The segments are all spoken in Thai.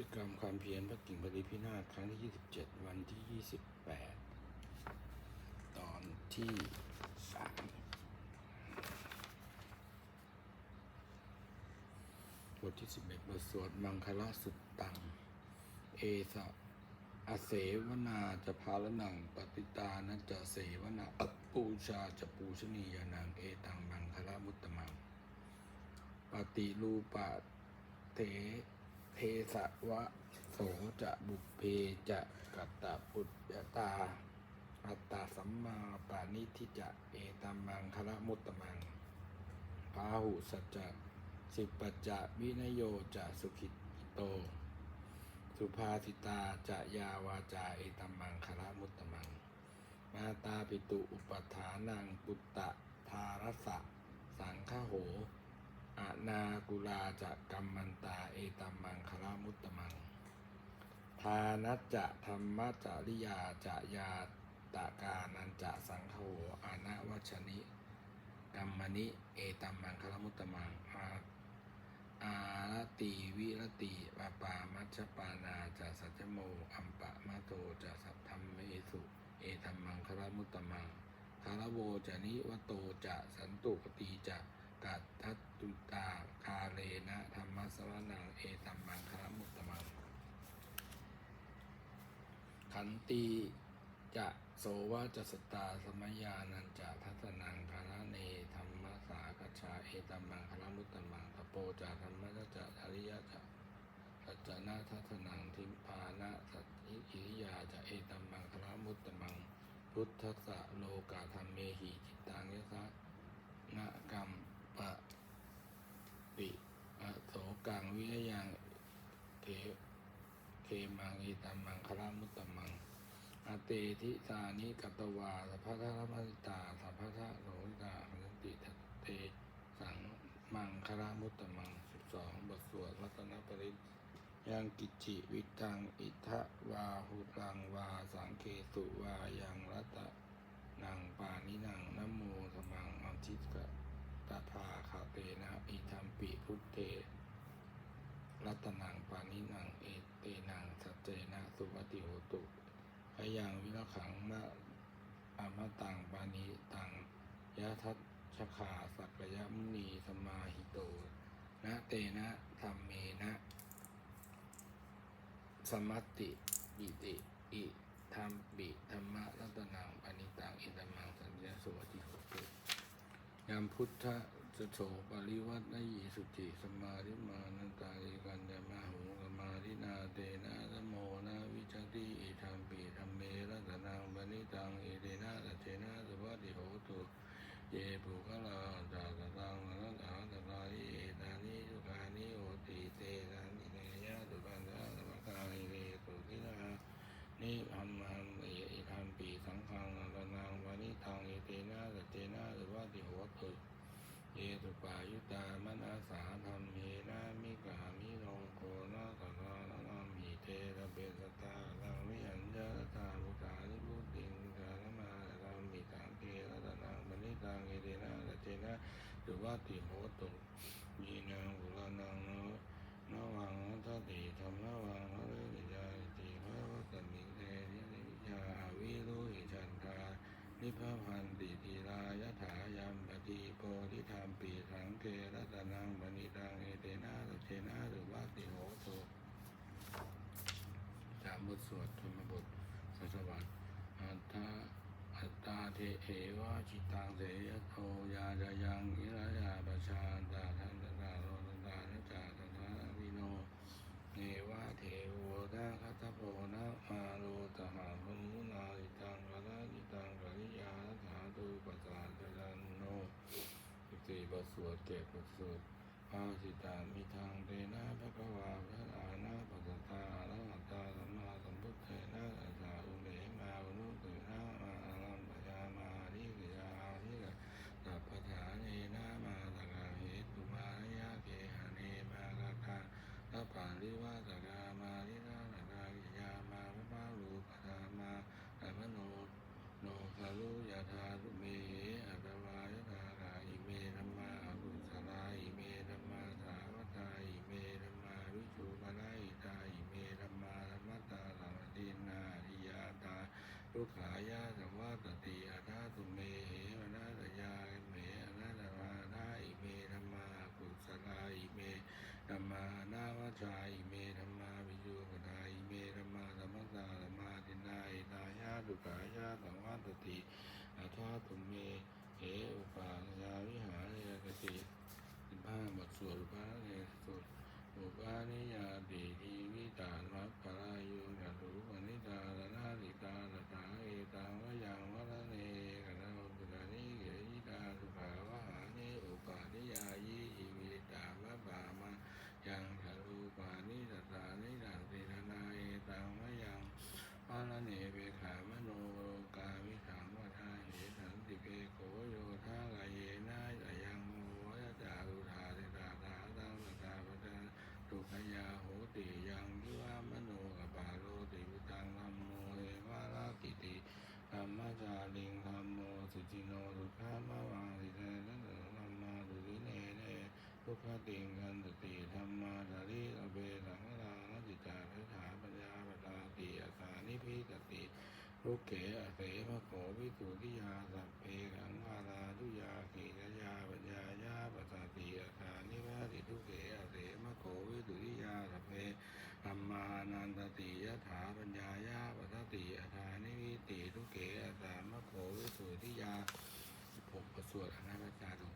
จกรรมความเพียรพระกิ่งบริพินาศครั้งที่ 27 วันที่ 28 ตอนที่ 3 บทที่ 11 บทสวดมังคละสุตตัง เอสะอาเสวนาจะพาลนังปฏิตานะจะเสวนาปูชาจะปูชนียานังเอตังมังคละมุตตมัง ปฏิรูปะเท เทสะวะโสจะบุพเพจะกัตตะปุตยตา อัตตาสัมมาปานิทิจะเอตัมมังคละมุตตมังพาหุสัจจะสิปัจจะวินโยจะสุขิตโต สุภาสิตาจะยาวาจาเอตัมมังคละมุตตมัง มาตาปิตุอุปทานังปุตตะทารสะ สังฆโห อนากุลาจะกัมมันตาเอตัมมังคลามุตตมัง ทานัจจะธรรมจาริยาจะยาตากานันจะสังโหอานาวัชนิกัมมณิเอตัมมังคลามุตตมังอาอารติวิรติปาปามัชปานาจะสัจโมอัมปะมาโตจะสัทธรรมเมสุ เอตัมมังคลามุตตมังคารโวจะนิวโตจะสันตุปฏิจะ กัตทัตตุตาคาเลนะธรรมสวนังเอตัมมังคารมุตตมัง ขันตีจะโสวาจะสตาสมัยานันจะทัศนังคาราเนธรรมสากชาเอตัมมังคารมุตตมังตโปจะธรรมะจะอริยะจะสัจจนาทัศนังทิมพานะสัจิอิริยาจะเอตัมมังคารมุตตมัง พุทธะโลกาธรรมเมหิจิตตังยะสะนะกรรม ปะปิอโสกังวิยยังเทเคมังอิตัมมังคลามุตตมังอเตทิสานิกัตวาสัพพะทะมัสตาสัพพะทะโสตาหันติทัตเตสังมังคลามุตตมังสิบสองบทสวดรัตนปริตยังกิจิวิตังอิทะวาหุรังวาสังเคสุวายังรัตนังปานินังนโมสมังอัมทิกะ ตาภาคาเตนะอิทัมปิพุทเทรัตนังปานินังเอเตนังสัจเจนะสุปฏิโหตุพยังวิรขังมะอมตังปานิตังยะทัตชคาสักยมุนีสมาหิโตนะเตนะธรรมเมนะสมัตติอิติอิธรรมบิธรรมะรัตนังปณิตังอิตมังสัญญาสวัสดิโหตุ ยามพุทธสโฉปริวัตนยิสุจิสมาธิมานันตาลิกันยมาหุสมารินาเตนะสโมนาวิจติอิธรรมปิธรรมเมรัตนังปณิตังอิเดนะสัจเจนะสวัสดิโหตุเยปุคลาตาตตังนันตาตตาลิเอตานิสุขานิโอติเตนะนิเนยะตุปันทะสมะกาลิเรตุทินานิอัมหังเออิธรรมปีสังฆังอรนังวานิทังเอเตนะสัจเจนะสวัสดิโหตุเยตุปายุตามนาสาธรรมเมนะมิกามิโลโกนะสัทธานังมิเตระเบสตาลังวิอัญญาตาบุตานิพุตติงกาลมาลังมิตังเกรัตนังปณิตังเอเต นะสัจเจนะสวัสดิโหตุยีนังบุรานังโนนวังทัตติธรรมนวังหรือวิจาติพระวัตมิเตนิวิชาวิรุหิชันทานิพพพันติทีรายถายัมปฏิโพธิธรรมปีสังเกรัตนังบณิตังเอเตนะสัจเจนะหรือว่าติโหตุสามบทสวดธรรมบทสัสวัตอัตตาอัตตาเทเอวะจิตังเสยโทยาจายังอิรายาปชาตาทันตาโรตตานะจาตนะวิโนเนวะเทวนาคัตโพนะมาโรตหาภมุนาลิตังกะระนิตังกะริยาสาธุปัสสะจรันโนสิบสี่บทสวดเก็บบทสวดภาสิตามิทางเตนะภะคะวาพระอานะปัสสตาอะระหะตาสัมมาสัมพุทเทนะอัสสะอุเมมาวนุตุนะมาอรัมปยามานิกิยานิกะสัพพทาเนนะมาตะกะเหตุมายะเกหะเนมากะคา ถ้าปาริวาสกามารินาสกากิยามาพระพาลูปทามาอมโนโนคารุยาธาตุเมอัตวายธากาอิเมธรรมาอกุสลาอิเมธรรมาสาวัตา กายาสังวาส ติอาทาตุเมเหอุปาญาวิหารยกติสิบห้าบทสวดพระเนสุดอุปาณิยาติทีวิตานัปปะรายุยาตุปนิตาลนาลิตาลตาเอตังวะยังวะระเนกะนาอุปกานิเกยิตาสุภาวะหาเนอุปาณิยายิอิวิตาวะบามา ยังทะลุปานิตตานิดังตินาเอตังมะยังปาลเนเบขามโนกามิขังวัฏาเหสันติเปโขโยทากายเยนะอะยังโมยะจารุธาติตาตาตังตตาปะตาตุขยาโห ติยังยุวามโนกปาโลติวิตังธัมโมเอวาลากิติธรรมจาริงธัมโมสุจิโนสุขามะวังสิเตนะธัมมาสุริเนเนทุกขติงกันสติธรรมาสาริอเบสังฆรานจิตาทิฏฐาปัญญาปตาติอาสานิพิสติลูกเขอเสมะโขวิสุทิยาสัพเพขังวาราทุยาขีกยาปัญญายาปตาติอาสานิวาติทุกเขอเสมะโขวิสุทธิยาสัพเพธรรมานันตติยถาปัญญายาปตาติอาสานิวิติทุกเขอาสามะโขวิสุทธิยาผมประสวดอนาปจารุ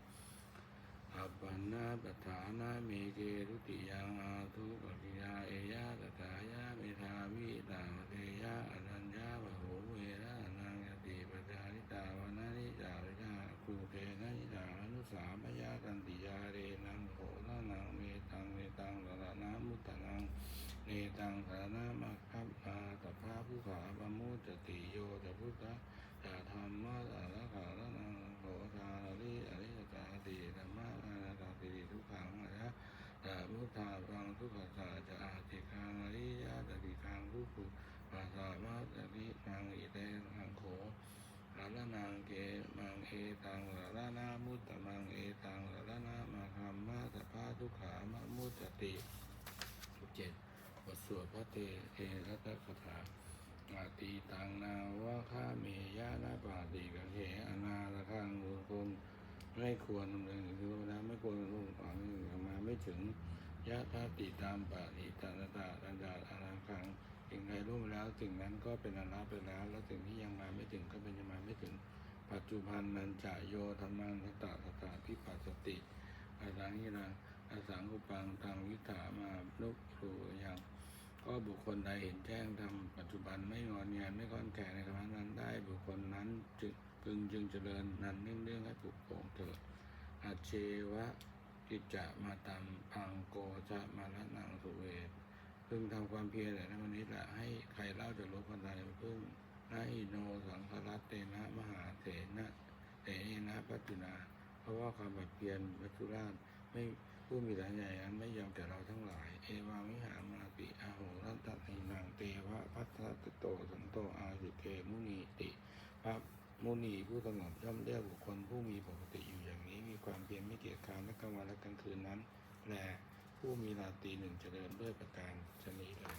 อัปปนาปฐานาเมเกรุติยังอาทุปปิยาเอยะตถายะเมธาวิตาเทยะอนัญญาบโหเวระนังยติปจาริตาวนานิจาริยาคูเทนะนิจานุสามยาตันติยาเรนังโหระนังเมตังเมตังสารนามุตตะนังเน ตังสานามัคคัปมาตภาผู้ขาปมุจติโยจะพุทธะจะธรรมะสารขาระนังโหทาริอริยตาติธรรมะอานาตาติทุกขังอะระตามุทธาฟังทุกขสาจะอาติคังอริยะตติคังทุกขุปัสสะมะตติคังอิเตคังโขสารนังเกมังเอตังสารนามุตตะมังเอตังสารนามาคัมมะตภาทุกขามะมุจติเจ็ด บทสวดพระเตเทระตะคถาอาตีตังนาวะข้าเมยะนาปาติกะเขอนาละข้างบุคคลไม่ควรดำเนินคือเวลาไม่ควรลงฝังมาไม่ถึงยะธาติตามปาติตาตาตาตันดาอารังขังสิ่งใดรู้มาแล้วสิ่งนั้นก็เป็นอนาไปแล้ว แล้วสิ่งที่ยังมาไม่ถึงก็เป็นยังมาไม่ถึง ปัจจุบันนันจะโยธรรมังสตาสตาที่ปัสติอาสังหิรังอาสังกุปังทางวิถามานุครูยัง ก็บุคคลใดเห็นแจ้งทำปัจจุบันไม่งอนแงนไม่ก้อนแก่ในครั้งนั้นได้ บุคคลนั้นจึงพึงจึงเจริญนันเนื่องเนื่องให้ปลุกโป่งเถิดอาเชวะกิจจะมาตามพังโกจะมาละนังสุเวทพึงทำความเพียรแต่ในวันนี้แหละให้ใครเล่าจะลบกันใดพึ่งนาอิโนสังครัตเตนะมหาเถนะเตนะปัจจุนา เพราะว่าความบัดเพียรวัตุราชไม่ ผู้มีฐานใหญ่นั้นไม่ยอมแก่เราทั้งหลาย เอวามิหามาติอาโหรัตตินังเตวะพัทธตโตสันโตอาสิเกมุนีติพระมุนีผู้สงบย่อมเรียกบุคคลผู้มีปกติอยู่อย่างนี้ มีความเพียรไม่เกียจคร้านและกลางวันและกลางคืนนั้นแลผู้มีราตรีหนึ่งเจริญด้วยประการชนีเลย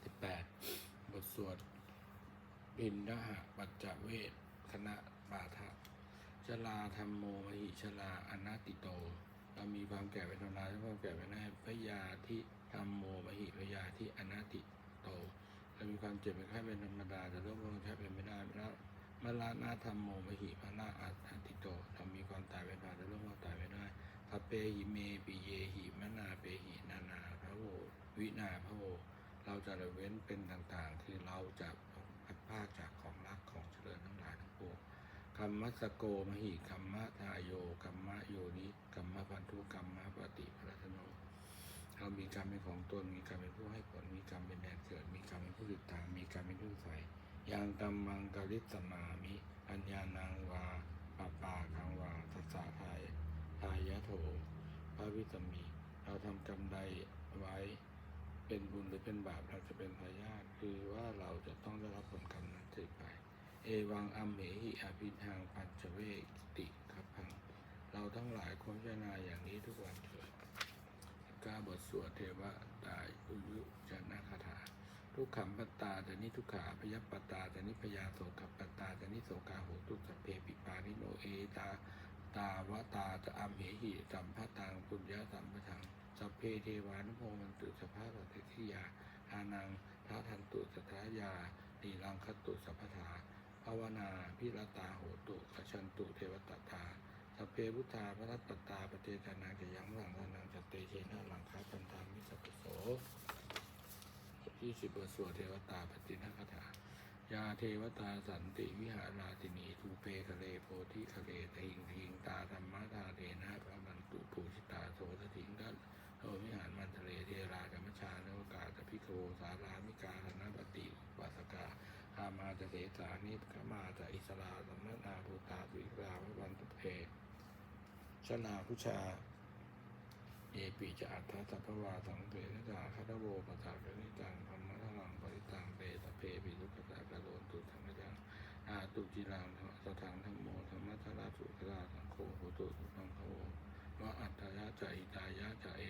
ที่แปดบทสวดบินดาหะปัจจเวทคณะปาทะ ชลาธรรมโมมหิชลาอนาติโตเรามีความแก่เป็นธรรมดาและความแก่เป็นหน้พยาที่ธรรมโมมหิพยาที่อนาติโตเรามีความเจ็บเป็นไข้เป็นธรรมดาแต่โรคความแค่เป็นไม่ได้แล้วมลานาธรรมโมมหิพละอาติโตเรามีความตายเป็นธรรมดาแต่โรคความตายไม่ได้พระเปหิเมปิเยหิมนาเปหินานาพระโววินาพระโวเราจะละเว้นเป็นต่างๆคือเราจะพัดพรากจาก งกรรมสโกมหิกรรมทายโยกรรมโยนิกรรมพันธุกรรมปฏิปรัตโนเรามีกรรมเป็นของตนมีกรรมเป็นผู้ให้ผลมีกรรมเป็นแดนเกิด มีกรรมเป็นผู้ติดตามมีกรรมเป็นผู้ใส่ยังกรรมังกริสมามิปัญญานังวาปะปาคังวาทัสสะทายทายะโถพระวิสมี เราทำกรรมใดไว้เป็นบุญหรือเป็นบาปเราจะเป็นทายาทคือว่าเราจะต้องได้รับผลกรรมนั้นสืบไป เอวังอัมเหหิอภิทางปัจเจเวกติขับพัง เราทั้งหลายควรพิจารณาอย่างนี้ทุกวันเถิดกาบทสวดเทวตาอุยุจนะคาถา ทุกขมปตาแต่นิทุกขาพยปัตตาแต่นิพยาโสกปตาแต่นิโสกาโหตุสพเพปิปานิโนเอตาตาวตาจะอัมเหหิสัมภตังปุญญาสัมปทังสัพเพเทวานุโมมันตุสภาพสัตติยาทานังท้าทันตุสทายานีรังคตุสัพพทา ภาวนาพิรตาโหตุขชันตุเทวตตาสเพพุทธาพระรัตตาปเทธานาจะยังหลังทานังจตเตเชนะหลังคาปันธามิสัพโสยี่สิบบทสวดเทวตาปฏินาคาถายาเทวตาสันติวิหาราตินีทูเปคะเลโพธิคะเลตหิงทิงตาธรรมะตาเดนะพระมันตุปูชิตาโสตถิงทันโทวิหารมันทะเลเทรากรรมชาเนวกาตพิโคสารามิกาธนปฏิปัสกา อามาจะเสสานิขมาจะอิสราสัมมนาภูตาสุอิราพระวันตุเพชนาพุชา เอปิจะอัตถะสัพวาสังเกนะจาคาตโวปะทากนิจังธรรมะทลังปริตังเตสพเพปิลุกตะกะโลนตุธังยังอาตุจิรังสถังธรรมโมธรรมะทราสุขราสังโฆโหตุสุขังโฆวะอัตถยะจะอิตายะจะเอ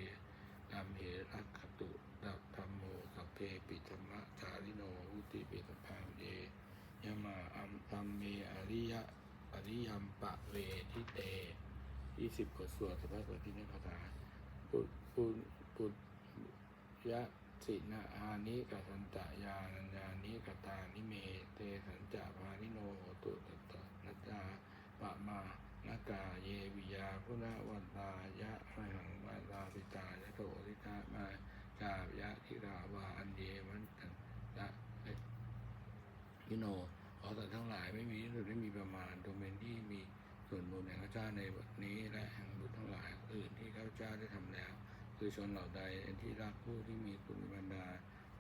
ตัมเหรักขตุดับธรรมโมสัพเพปิธรรมะจาริโนหุติปิตพังเย ยมาอัมตัมเมอริยะอริยมปะเวทิเตยี่สิบบทสวดสัพพะปฏิเนคาถาปุปุปุยะสินาอานิกสันตยานัญญานิกตานิเม เตสันจาภานิโนโหตุตตะนัจาปะมานากาเยวิยาพุนาวันตายะหังวันตาปิตายะโตทิตามาจายะทิราวาอันเยวันตันละพิโน ไม่มีที่สุดไม่มีประมาณจงเป็นที่มีส่วนบุญแห่งข้าเจ้าในวันนี้และแห่งบุญทั้งหลายอื่นที่ข้าพเจ้าได้ทำแล้ว คือชนเหล่าใดที่รักผู้ที่มีคุณบรรดา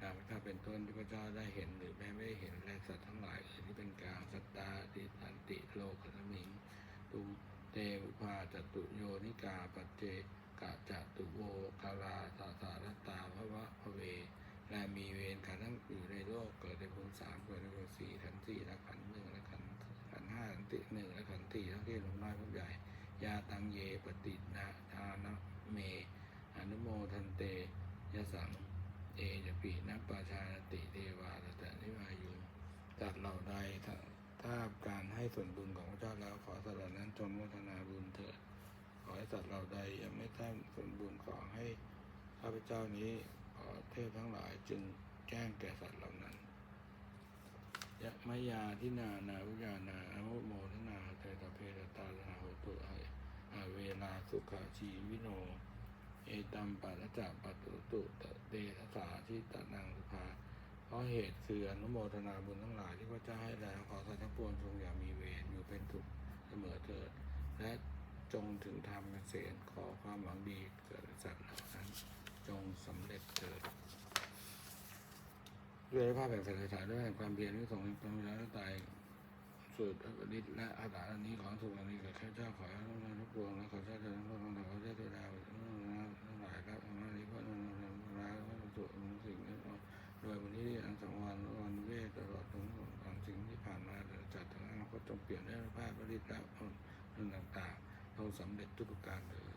ดาวพระเจ้าเป็นต้นที่พระเจ้าได้เห็นหรือแม้ไม่ได้เห็นและสัตว์ทั้งหลายอื่นที่เป็นกลางสัตตาติสันติโลกขมิงตุมเตวุภาจตุโยนิกาปัจเจกะจตุโวคาราสาสารตาภวะพเวและมีเวรขันธ์ทั้งอยู่ในโลกเกิดในภูมิสามเกิดในภูมิสี่ขันธ์สี่และขันธ์หนึ่ง ห้าขันติหนึ่งและขันธ์สี่ทั้งที่หลวงน้อยภูมิใหญ่ยาตังเยปฏินาทานะเม อนุโมทันเตยสังเอจปีนัปปาชาติเทวาตะนิวายุจัดเหล่าใดถ้าการให้ส่วนบุญของพระเจ้าแล้วขอสัตว์เหล่านั้นจงโมทนาบุญเถิดขอให้สัตว์เหล่าใดยังไม่ทำส่วนบุญขอให้ข้าพเจ้านี้ขอเทพทั้งหลายจึงแจ้งแก่สัตว์เหล่านั้นยะมะยาทินานาวิญานาอนุโมทนาเตตะเพตตาลาโหตุอาอาเวลา สุขาชีวิโน เอตัมปัจจะปัตตุตุเตทสาที่ตะนังสุภาเพราะเหตุคืออนุโมทนาบุญทั้งหลายที่พระเจ้าให้แล้วขอสัตว์ทั้งปวงจงอย่ามีเวรอยู่เป็นทุกข์เสมอเถิด และจงถึงธรรมเกษมขอความหวังดีเกิดสัตว์เหล่านั้นจงสำเร็จเถิดด้วยภาพแห่งสายสายด้วยแห่งความเพียรที่ส่งเป็นพระตาย สุดอนิจและอาถรรพ์อันนี้ของสุขอันนี้กับข้าเจ้าขอให้ทุกท่านทุกปวงและขอเจ้าเถิดทั้งปวงขอเจ้าเถิดดาวทั้งหลายครับทั้งหลายพระนนท์ทั้งหลายพระสุขสิ่งนี้โดยวันนี้อันสังวรวันเวทตลอดถึงสิ่งที่ผ่านมาจัดทั้งอนาคตจงเปลี่ยนได้ภาพบริตและผลต่างๆเราสำเร็จทุกประการเลย